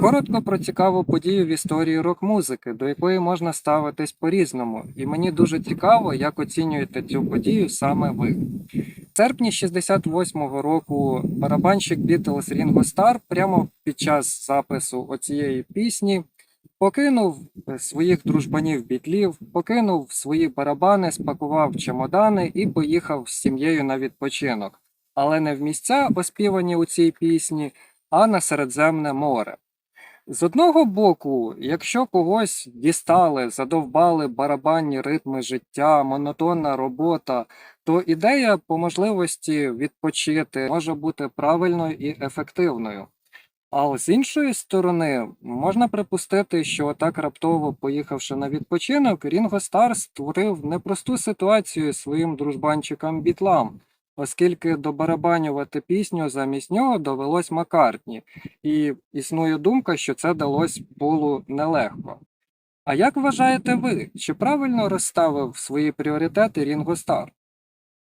Коротко про цікаву подію в історії рок-музики, до якої можна ставитись по-різному, і мені дуже цікаво, як оцінюєте цю подію саме ви. В серпні 68-го року барабанщик Beatles Рінго Стар прямо під час запису оцієї пісні покинув е, своїх дружбанів бітлів, покинув свої барабани, спакував чемодани і поїхав з сім'єю на відпочинок. Але не в місця, оспівані у цій пісні, а на Середземне море. З одного боку, якщо когось дістали, задовбали барабанні ритми життя, монотонна робота, то ідея по можливості відпочити може бути правильною і ефективною. А з іншої сторони, можна припустити, що так раптово поїхавши на відпочинок, Рінго Стар створив непросту ситуацію своїм дружбанчикам бітлам, оскільки добарабанювати пісню замість нього довелось Маккартні, і існує думка, що це далось Полу нелегко. А як вважаєте ви, чи правильно розставив свої пріоритети Рінго Стар?